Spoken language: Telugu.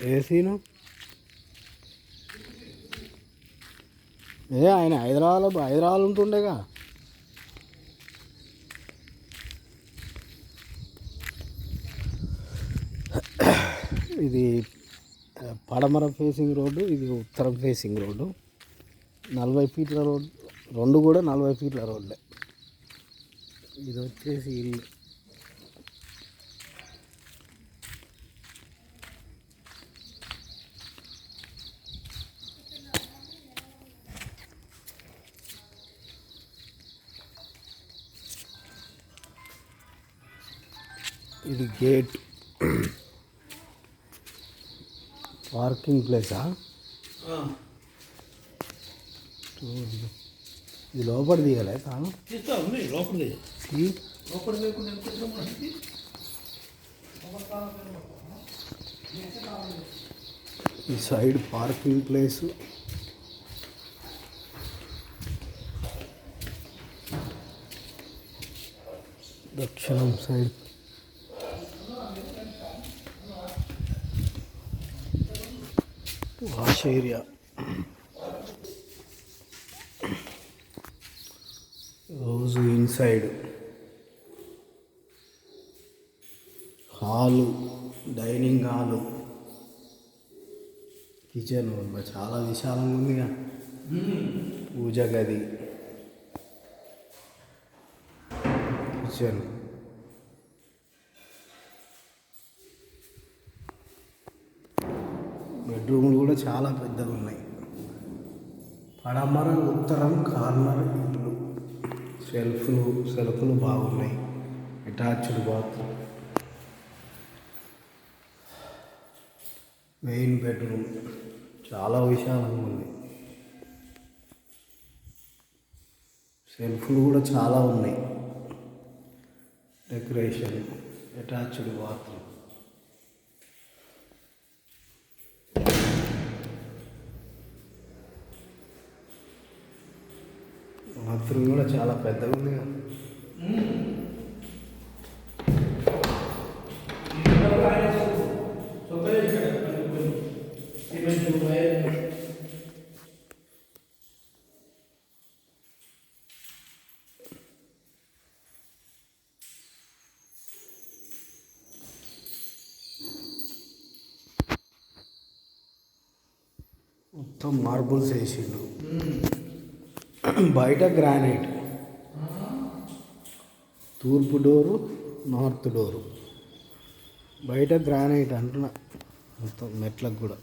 ఏసీను? ఏ ఆయన హైదరాబాద్ హైదరాబాద్ ఉంటుండేగా. ఇది పడమర ఫేసింగ్ రోడ్డు ఇది ఉత్తరం ఫేసింగ్ రోడ్డు. నలభై ఫీట్ల రోడ్ రెండు కూడా నలభై ఫీట్ల రోడ్లే. ఇది వచ్చేసి ఇది గేట్. పార్కింగ్ ప్లేసా? ఇది లోపల దిగలే తాను? ఈ సైడ్ పార్కింగ్ ప్లేస్. దక్షిణం సైడ్ వాష్ ఏరియా. రోజు inside hall dining hall kitchen చాలా విశాలంగా ఉందిగా పూజ గది. కిచెన్ బెడ్రూమ్లు కూడా చాలా పెద్దగా ఉన్నాయి. పడమర ఉత్తరం కార్నర్ ఇల్లు. సెల్ఫ్లు సెల్ఫ్లు బాగున్నాయి. Attached bathroom. Main bedroom. చాలా విశాలంగా ఉంది. సెల్ఫ్లు కూడా చాలా ఉన్నాయి. Decoration attached bathroom. బాత్రూమ్ కూడా చాలా పెద్దగా ఉంది కదా. మొత్తం మార్బుల్స్ వేసిండు. బయట గ్రానైట్. తూర్పు డోరు నార్త్ డోరు. బయట గ్రానైట్ అంటున్నా. మొత్తం మెట్లకు కూడా.